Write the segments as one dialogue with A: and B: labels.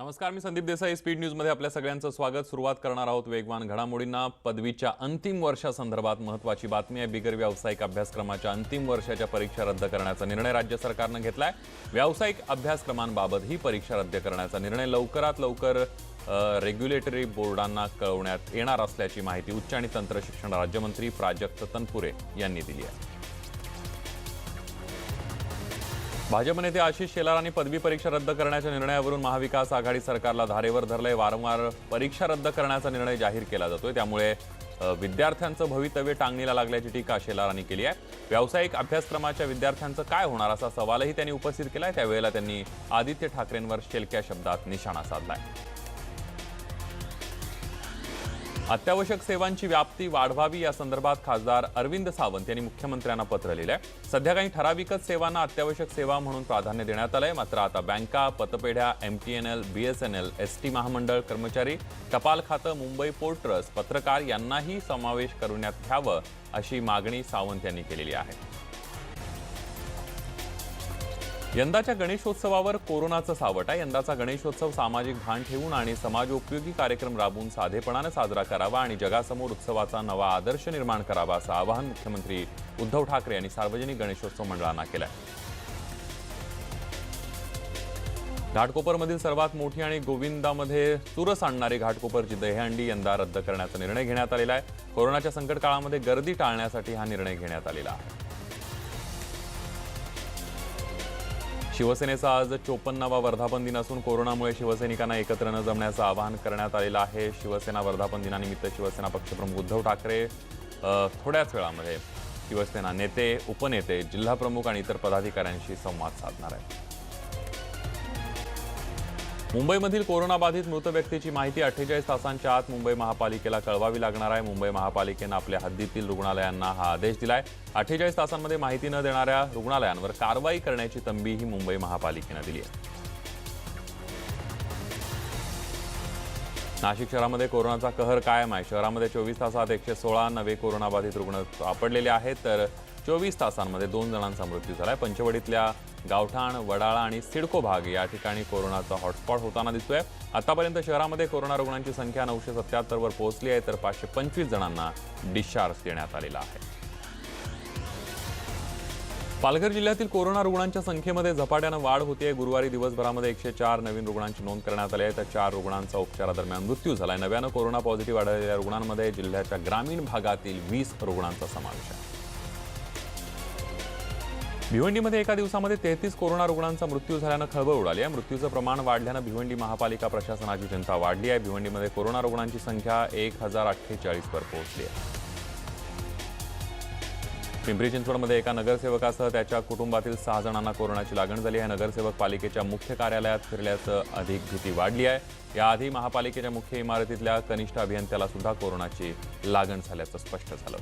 A: नमस्कार मी संदीप देसाई स्पीड न्यूजमध्ये आपल्या सगळ्यांचं स्वागत. सुरुवात करणार आहोत वेगवान घडामोडींना. पदवीच्या अंतिम वर्षासंदर्भात महत्त्वाची बातमी आहे. बिगर व्यावसायिक अभ्यासक्रमाच्या अंतिम वर्षाच्या परीक्षा रद्द करण्याचा निर्णय राज्य सरकारनं घेतला आहे व्यावसायिक अभ्यासक्रमांबाबत ही परीक्षा रद्द करण्याचा निर्णय लवकरात लवकर रेग्युलेटरी बोर्डांना कळवण्यात येणार असल्याची माहिती उच्च आणि तंत्र शिक्षण राज्यमंत्री प्राजक्त तनपुरे यांनी दिली आहे. भाजप नेते आशिष शेलारांनी पदवी परीक्षा रद्द करण्याच्या निर्णयावरून महाविकास आघाडी सरकारला धारेवर धरलंय. वारंवार परीक्षा रद्द करण्याचा निर्णय जाहीर केला जातोय. त्यामुळे विद्यार्थ्यांचं भवितव्य टांगणीला लागल्याची टीका शेलारांनी केली आहे. व्यावसायिक अभ्यासक्रमाच्या विद्यार्थ्यांचं काय होणार असा सवालही त्यांनी उपस्थित केला आहे त्यावेळेला त्यांनी आदित्य ठाकरेंवर शेलक्या शब्दात निशाणा साधलाय. अत्यावश्यक सेवांची व्याप्ती वाढवावी या संदर्भात खासदार अरविंद सावंत यांनी मुख्यमंत्र्यांना पत्र लिहिलंय. सध्या काही ठराविकच सेवांना अत्यावश्यक सेवा म्हणून प्राधान्य देण्यात आलं आहे मात्र आता बँका पतपेढ्या M T N L B S N L S T महामंडळ कर्मचारी टपाल खातं मुंबई पोर्ट ट्रस्ट पत्रकार यांनाही समावेश करण्यात घ्यावं अशी मागणी सावंत यांनी केलेली आहे. यंदाच्या गणेशोत्सवावर कोरोनाचं सावट आहे. यंदाचा गणेशोत्सव सामाजिक भान ठेवून आणि समाजोपयोगी कार्यक्रम राबवून साधेपणानं साजरा करावा आणि जगासमोर उत्सवाचा नवा आदर्श निर्माण करावा असं आवाहन मुख्यमंत्री उद्धव ठाकरे यांनी सार्वजनिक गणेशोत्सव मंडळांना केलं घाटकोपरमधील सर्वात मोठी आणि गोविंदामध्ये चुरस आणणारी घाटकोपरची दहीहंडी यंदा रद्द करण्याचा निर्णय घेण्यात आलेला आहे. कोरोनाच्या संकट काळामध्ये गर्दी टाळण्यासाठी हा निर्णय घेण्यात आलेला आहे. शिवसेनेचा आज चोपन्नावा वर्धापन दिन असून कोरोनामुळे शिवसैनिकांना एकत्र न जमण्याचं आवाहन करण्यात आलेलं आहे. शिवसेना वर्धापन दिनानिमित्त शिवसेना पक्षप्रमुख उद्धव ठाकरे थोड्याच वेळामध्ये शिवसेना नेते उपनेते जिल्हाप्रमुख आणि इतर पदाधिकाऱ्यांशी संवाद साधणार आहेत. मुंबईमधील कोरोनाबाधित मृत व्यक्तीची माहिती अठ्ठेचाळीस तासांच्या आत मुंबई महापालिकेला कळवावी लागणार आहे. मुंबई महापालिकेनं आपल्या हद्दीतील रुग्णालयांना हा आदेश दिलाय. अठ्ठेचाळीस तासांमध्ये माहिती न देणाऱ्या रुग्णालयांवर कारवाई करण्याची तंबीही मुंबई महापालिकेनं दिली आहे. नाशिक शहरामध्ये कोरोनाचा कहर कायम आहे. शहरामध्ये चोवीस तासात एकशे सोळा नवे कोरोनाबाधित रुग्ण सापडलेले आहेत. तर चोवीस तासांमध्ये दोन जणांचा मृत्यू झाला आहे पंचवडीतल्या गावठाण वडाळा आणि सिडको भाग या ठिकाणी कोरोनाचा हॉटस्पॉट होताना दिसतोय. आतापर्यंत शहरामध्ये कोरोना रुग्णांची संख्या नऊशे सत्याहत्तरवर पोहोचली आहे तर पाचशे पंचवीस जणांना डिस्चार्ज देण्यात आलेला आहे. पालघर जिल्ह्यातील कोरोना रुग्णांच्या संख्येमध्ये झपाट्यानं वाढ होतीये. गुरुवारी दिवसभरामध्ये एकशे चार नवीन रुग्णांची नोंद करण्यात आली आहे तर चार रुग्णांचा उपचारादरम्यान मृत्यू झालाय. नव्यानं कोरोना पॉझिटिव्ह आढळलेल्या रुग्णांमध्ये जिल्ह्याच्या ग्रामीण भागातील वीस रुग्णांचा समावेश आहे. भिवंडीमध्ये एका दिवसामध्ये तेहतीस कोरोना रुग्णांचा मृत्यू झाल्यानं खळबळ उडाली आहे. मृत्यूचं प्रमाण वाढल्यानं भिवंडी महापालिका प्रशासनाची चिंता वाढली आहे. भिवंडीमध्ये कोरोना रुग्णांची संख्या एक हजार अठ्ठेचाळीसवर पोहोचली आहे. पिंपरी चिंचवडमध्ये एका नगरसेवकासह त्याच्या कुटुंबातील सहा जणांना कोरोनाची लागण झाली आहे. नगरसेवक पालिकेच्या मुख्य कार्यालयात फिरल्याचं अधिक भीती वाढली आहे. याआधी महापालिकेच्या मुख्य इमारतीतल्या कनिष्ठ अभियंत्याला सुद्धा कोरोनाची लागण झाल्याचं स्पष्ट झालं.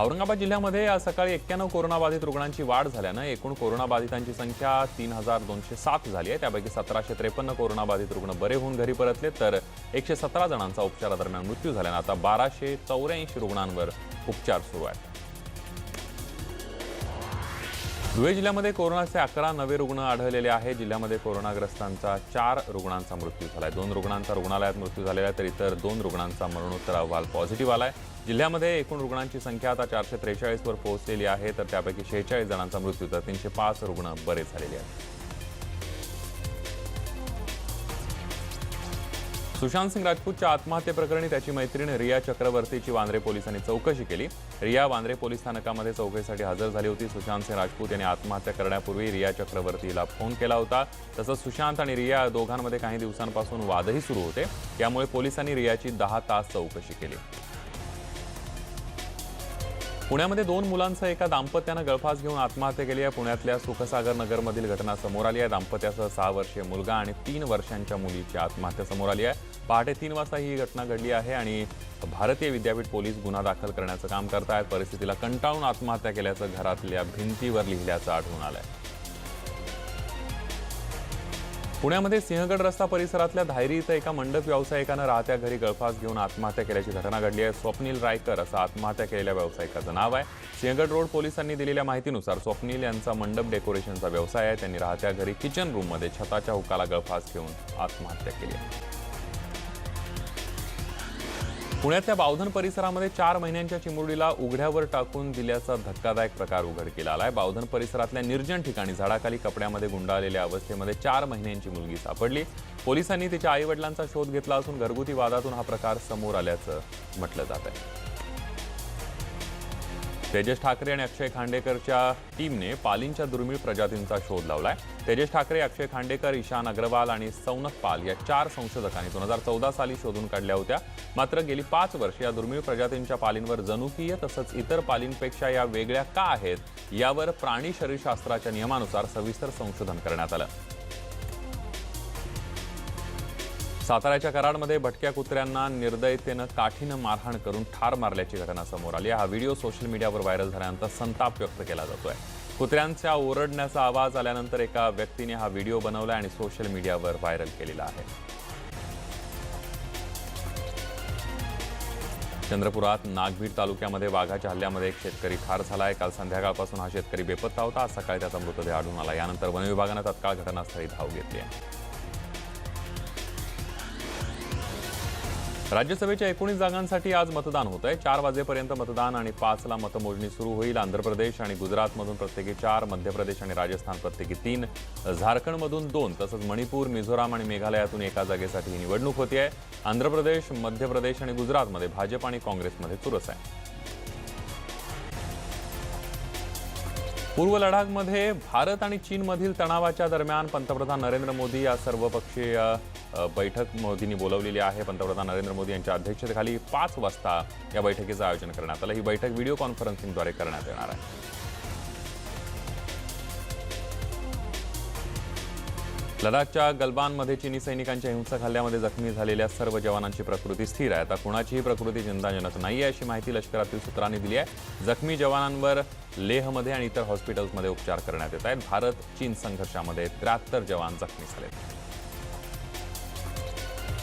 A: औरंगाबाद जिल्ह्यामध्ये आज सकाळी एक्क्याण्णव कोरोनाबाधित रुग्णांची वाढ झाल्यानं एकूण कोरोनाबाधितांची संख्या तीन हजार दोनशे सात झाली आहे. त्यापैकी सतराशे त्रेपन्न कोरोनाबाधित रुग्ण बरे होऊन घरी परतले तर एकशे सतरा जणांचा उपचारादरम्यान मृत्यू झाल्यानं आता बाराशे चौऱ्याऐंशी रुग्णांवर उपचार सुरू आहेत. धुळे जिल्ह्यामध्ये कोरोनाचे अकरा नवे रुग्ण आढळलेले आहेत. जिल्ह्यामध्ये कोरोनाग्रस्तांचा चार रुग्णांचा मृत्यू झाला आहे दोन रुग्णांचा रुग्णालयात मृत्यू झालेला आहे तर इतर दोन रुग्णांचा मरणोत्तर अहवाल पॉझिटिव्ह आला आहे जिल्ह्यामध्ये एकूण रुग्णांची संख्या आता चारशे त्रेचाळीसवर पोहोचलेली आहे तर त्यापैकी शेहेचाळीस जणांचा मृत्यू तर तीनशे पाच रुग्ण बरे झालेले आहेत. सुशांत सिंग राजपूतच्या आत्महत्येप्रकरणी त्याची मैत्रीण रिया चक्रवर्तीची वांद्रे पोलिसांनी चौकशी केली. रिया वांद्रे पोलीस स्थानकामध्ये चौकशीसाठी हजर झाली होती. सुशांत सिंग राजपूत यांनी आत्महत्या करण्यापूर्वी रिया चक्रवर्तीला फोन केला होता. तसंच सुशांत आणि रिया दोघांमध्ये काही दिवसांपासून वादही सुरू होते. त्यामुळे पोलिसांनी रियाची दहा तास चौकशी केली. पुण्यामध्ये दोन मुलांसह एका दाम्पत्यानं गळफास घेऊन आत्महत्या केली आहे. पुण्यातल्या सुखसागर नगरमधील घटना समोर आली आहे. दाम्पत्यासह सहा वर्षीय मुलगा आणि तीन वर्षांच्या मुलीची आत्महत्या समोर आली आहे. पहाटे तीन वाजता ही घटना घडली आहे आणि भारतीय विद्यापीठ पोलीस गुन्हा दाखल करण्याचं काम करतायत. परिस्थितीला कंटाळून आत्महत्या केल्याचं घरातल्या भिंतीवर लिहिल्याचं आढळून आहे पुण्यामध्ये सिंहगड रस्ता परिसरातल्या धायरी इथं एका मंडप व्यावसायिकानं राहत्या घरी गळफास घेऊन आत्महत्या केल्याची घटना घडली आहे. स्वप्नील रायकर असं आत्महत्या केलेल्या व्यावसायिकाचं नाव आहे. सिंहगड रोड पोलिसांनी दिलेल्या माहितीनुसार स्वप्नील यांचा मंडप डेकोरेशनचा व्यवसाय आहे. त्यांनी राहत्या घरी किचन रूममध्ये छताच्या हुकाला गळफास घेऊन आत्महत्या केली आहे. पुण्यातल्या बावधन परिसरामध्ये चार महिन्यांच्या चिमुरडीला उघड्यावर टाकून दिल्याचा धक्कादायक प्रकार उघडकीला आलाय. बावधन परिसरातल्या निर्जन ठिकाणी झाडाखाली कपड्यामध्ये गुंडाळलेल्या अवस्थेमध्ये चार महिन्यांची मुलगी सापडली. पोलिसांनी तिच्या आईवडिलांचा शोध घेतला असून घरगुती वादातून हा प्रकार समोर आल्याचं म्हटलं जात आहे. तेजस ठाकरे आणि अक्षय खांडेकरच्या टीमने पालींच्या दुर्मिळ प्रजातींचा शोध लावलाय. तेजस ठाकरे अक्षय खांडेकर ईशान अग्रवाल आणि सौनक पाल या चार संशोधकांनी दोन हजार चौदा साली शोधून काढल्या होत्या. मात्र गेली पाच वर्ष या दुर्मिळ प्रजातींच्या पालींवर जनुकीय तसंच इतर पालींपेक्षा या वेगळ्या का आहेत यावर प्राणी शरीरशास्त्राच्या नियमानुसार सविस्तर संशोधन करण्यात आलं. साताऱ्याच्या कराडमध्ये भटक्या कुत्र्यांना निर्दयतेनं काठीनं मारहाण करून ठार मारल्याची घटना समोर आली हा व्हिडिओ सोशल मीडियावर व्हायरल झाल्यानंतर संताप व्यक्त केला जातोय. कुत्र्यांच्या ओरडण्याचा आवाज आल्यानंतर एका व्यक्तीने हा व्हिडिओ बनवला आणि सोशल मीडियावर व्हायरल केलेला आहे. चंद्रपुरात नागभीड तालुक्यामध्ये वाघाच्या हल्ल्यामध्ये एक शेतकरी ठार झालाय. काल संध्याकाळपासून हा शेतकरी बेपत्ता होता. आज सकाळी त्याचा मृतदेह आढळून आला. यानंतर वनविभागानं तत्काळ घटनास्थळी धाव घेतली आहे. राज्यसभेच्या एकोणीस जागांसाठी आज मतदान होत आहे. चार वाजेपर्यंत मतदान आणि पाचला मतमोजणी सुरू होईल. आंध्र प्रदेश आणि गुजरातमधून प्रत्येकी चार मध्य प्रदेश आणि राजस्थान प्रत्येकी तीन झारखंडमधून दोन तसंच मणिपूर मिझोराम आणि मेघालयातून एका जागेसाठी ही निवडणूक होती आहे. आंध्र प्रदेश मध्य प्रदेश आणि गुजरातमध्ये भाजप आणि काँग्रेसमध्ये चुरस आहे. पूर्व लडाखमध्ये भारत आणि चीनमधील तणावाच्या दरम्यान पंतप्रधान नरेंद्र मोदी या सर्वपक्षीय बैठक मोदींनी बोलवलेली आहे. पंतप्रधान नरेंद्र मोदी यांच्या अध्यक्षतेखाली पाच वाजता या बैठकीचं आयोजन करण्यात आलं. ही बैठक व्हिडिओ कॉन्फरन्सिंगद्वारे करण्यात येणार आहे. लडाखच्या गलबानमध्ये चिनी सैनिकांच्या हिंसक हल्ल्यामध्ये जखमी झालेल्या सर्व जवानांची प्रकृती स्थिर आहे. आता कुणाचीही प्रकृती चिंताजनक नाही आहे अशी माहिती लष्करातील सूत्रांनी दिली आहे. जखमी जवानांवर लेहमध्ये आणि इतर हॉस्पिटल्समध्ये उपचार करण्यात येत आहेत. भारत चीन संघर्षामध्ये त्र्याहत्तर जवान जखमी झालेत.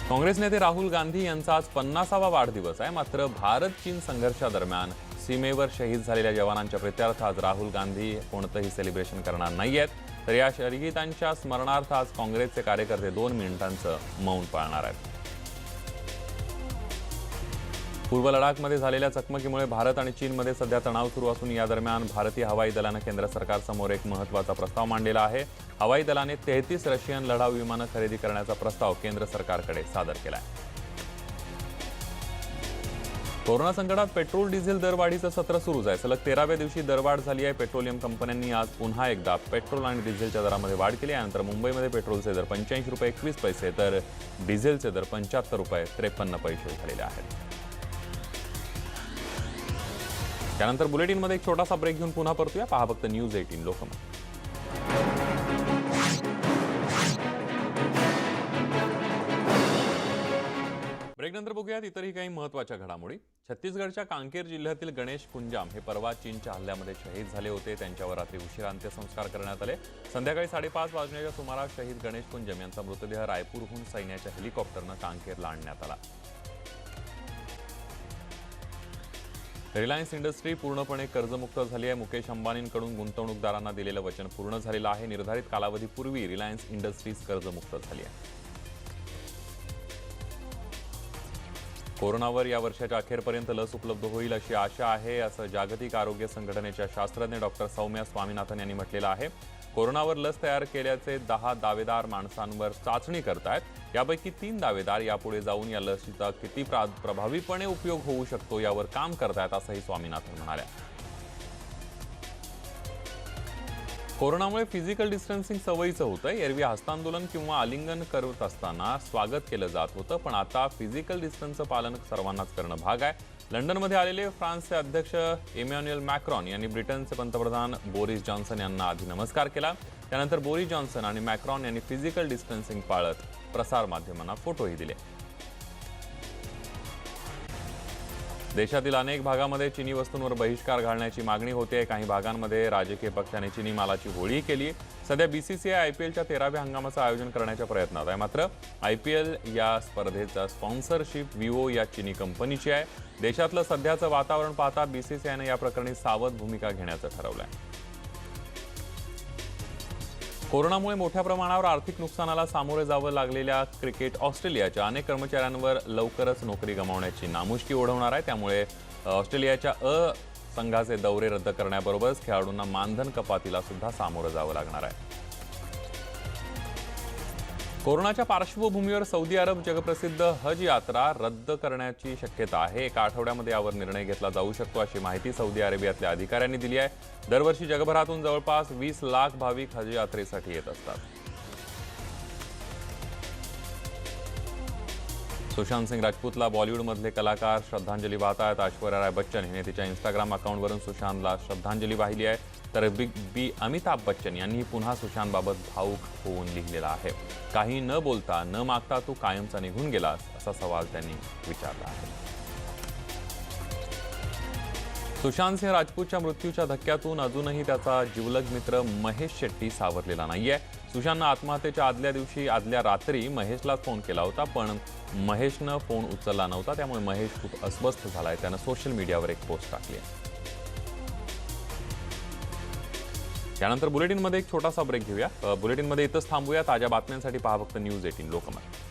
A: काँग्रेस नेते राहुल गांधी यांचा आज पन्नासावा वाढदिवस आहे. मात्र भारत चीन संघर्षादरम्यान सीमेवर शहीद झालेल्या जवानांच्या प्रित्यर्थ आज राहुल गांधी कोणतंही सेलिब्रेशन करणार नाही आहेत तर या शहीदांच्या स्मरणार्थ आज काँग्रेसचे कार्यकर्ते दोन मिनिटांचं मौन पाळणार आहेत. पूर्व लडाखमध्ये झालेल्या चकमकीमुळे भारत आणि चीनमध्ये सध्या तणाव सुरू असून या दरम्यान भारतीय हवाई दलानं केंद्र सरकारसमोर एक महत्त्वाचा प्रस्ताव मांडलेला आहे. हवाई दलाने तेहतीस रशियन लढाऊ विमानं खरेदी करण्याचा प्रस्ताव केंद्र सरकारकडे सादर केला आहे कोरोना संकटात पेट्रोल डिझेल दरवाढीचं सत्र सुरूच आहे. सलग तेराव्या दिवशी दरवाढ झाली आहे. पेट्रोलियम कंपन्यांनी आज पुन्हा एकदा पेट्रोल आणि डिझेलच्या दरामध्ये वाढ केली यानंतर मुंबईमध्ये पेट्रोलचे दर पंच्याऐंशी रुपये एकवीस पैसे तर डिझेलचे दर पंच्याहत्तर रुपये त्रेपन्न पैसे झालेले आहेत. त्यानंतर बुलेटिनमध्ये एक छोटासा ब्रेक घेऊन पुन्हा परतूया. पहा फक्त न्यूज एटीन लोकमत. ब्रेकनंतर बघूयात इतरही काही महत्त्वाच्या घडामोडी. छत्तीसगडच्या कांकेर जिल्ह्यातील गणेश कुंजाम हे परवा चीनच्या हल्ल्यामध्ये शहीद झाले होते. त्यांच्यावर रात्री उशिरा अंत्यसंस्कार करण्यात आले. संध्याकाळी साडेपाच वाजण्याच्या सुमारास शहीद गणेश कुंजम यांचा मृतदेह रायपूरहून सैन्याच्या हेलिकॉप्टरनं कांकेरला आणण्यात आला. रिलायन्स इंडस्ट्री पूर्णपणे कर्जमुक्त झाली आहे. मुकेश अंबानींकडून गुंतवणूकदारांना दिलेलं वचन पूर्ण झालेलं आहे. निर्धारित कालावधीपूर्वी रिलायन्स इंडस्ट्रीज कर्जमुक्त झाली आहे. कोरोनावर या वर्षाच्या अखेरपर्यंत लस उपलब्ध होईल अशी आशा आहे असं जागतिक आरोग्य संघटनेच्या शास्त्रज्ञ डॉक्टर सौम्या स्वामीनाथन यांनी म्हटलेलं आहे. कोरोनावर लस तयार केल्याचे दहा दावेदार माणसांवर चाचणी करतायत. यापैकी तीन दावेदार यापुढे जाऊन या लसीचा किती प्रा- प्रभावीपणे उपयोग होऊ शकतो यावर काम करतायत असंही स्वामीनाथन म्हणाल्या. कोरोनामुळे फिजिकल डिस्टन्सिंग सवयीचं होतं. एरवी हस्तांदोलन किंवा आलिंगन करत असताना स्वागत केलं जात होतं पण आता फिजिकल डिस्टन्सचं पालन सर्वांनाच करणं भाग आहे. लंडनमध्ये आलेले फ्रान्सचे अध्यक्ष इमॅन्युएल मॅक्रॉन यांनी ब्रिटनचे पंतप्रधान बोरिस जॉन्सन यांना आधी नमस्कार केला. त्यानंतर बोरिस जॉन्सन आणि मॅक्रॉन यांनी फिजिकल डिस्टन्सिंग पाळत प्रसारमाध्यमांना फोटोही दिले. देशातील अनेक भागामध्ये चिनी वस्तूंवर बहिष्कार घालण्याची मागणी होते. काही भागांमध्ये राजकीय पक्षाने चिनी मालाची होळी केली. सध्या बीसीसीआय आय पी एलच्या तेराव्या हंगामाचं आयोजन करण्याच्या प्रयत्नात आहे. मात्र आय पी एल या स्पर्धेचा स्पॉन्सरशिप विवो या चिनी कंपनीची आहे. देशातलं सध्याचं वातावरण पाहता बीसीसीआयनं या प्रकरणी सावध भूमिका घेण्याचं ठरवलं आहे कोरोनामुळे मोठ्या प्रमाणावर आर्थिक नुकसानाला सामोरे जावं लागलेल्या क्रिकेट ऑस्ट्रेलियाच्या अनेक कर्मचाऱ्यांवर लवकरच नोकरी गमावण्याची नामुष्की ओढवणार आहे. त्यामुळे ऑस्ट्रेलियाच्या अ संघाचे दौरे रद्द करण्याबरोबरच खेळाडूंना मानधन कपातीला सुद्धा सामोरं जावं लागणार आहे. कोरोनाच्या पार्श्वभूमीवर सौदी अरब जगप्रसिद्ध हज यात्रा रद्द करण्याची शक्यता आहे. एका आठवड्यामध्ये यावर निर्णय घेतला जाऊ शकतो अशी माहिती सौदी अरेबियातल्या अधिकाऱ्यांनी दिली आहे. दरवर्षी जगभरातून जवळपास वीस लाख भाविक हज यात्रेसाठी येत असतात. सुशांत सिंग राजपूतला बॉलिवूडमधले कलाकार श्रद्धांजली वाहत आहेत ऐश्वर्या राय बच्चन हिने तिच्या इंस्टाग्राम अकाउंटवरून सुशांतला श्रद्धांजली वाहिली आहे. तर बिग बी अमिताभ बच्चन यांनी पुन्हा सुशांतबाबत भाऊक होऊन लिहिलेला आहे. काही न बोलता न मागता तू कायमचा निघून गेलास असा सवाल त्यांनी विचारला आहे. सुशांत सिंह राजपूतच्या मृत्यूच्या धक्क्यातून अजूनही त्याचा जिवलग मित्र महेश शेट्टी सावरलेला नाहीये. सुशांतनं आत्महत्येच्या आदल्या दिवशी आदल्या रात्री महेशला फोन केला होता पण महेशनं फोन उचलला नव्हता त्यामुळे महेश खूप अस्वस्थ झालाय. त्यानं सोशल मीडियावर एक पोस्ट टाकली आहे. यानंतर बुलेटिनमध्ये एक छोटासा ब्रेक घेऊया. बुलेटिनमध्ये इथंच थांबूया. ताज्या बातम्यांसाठी पहा फक्त न्यूज एटीन लोकमत.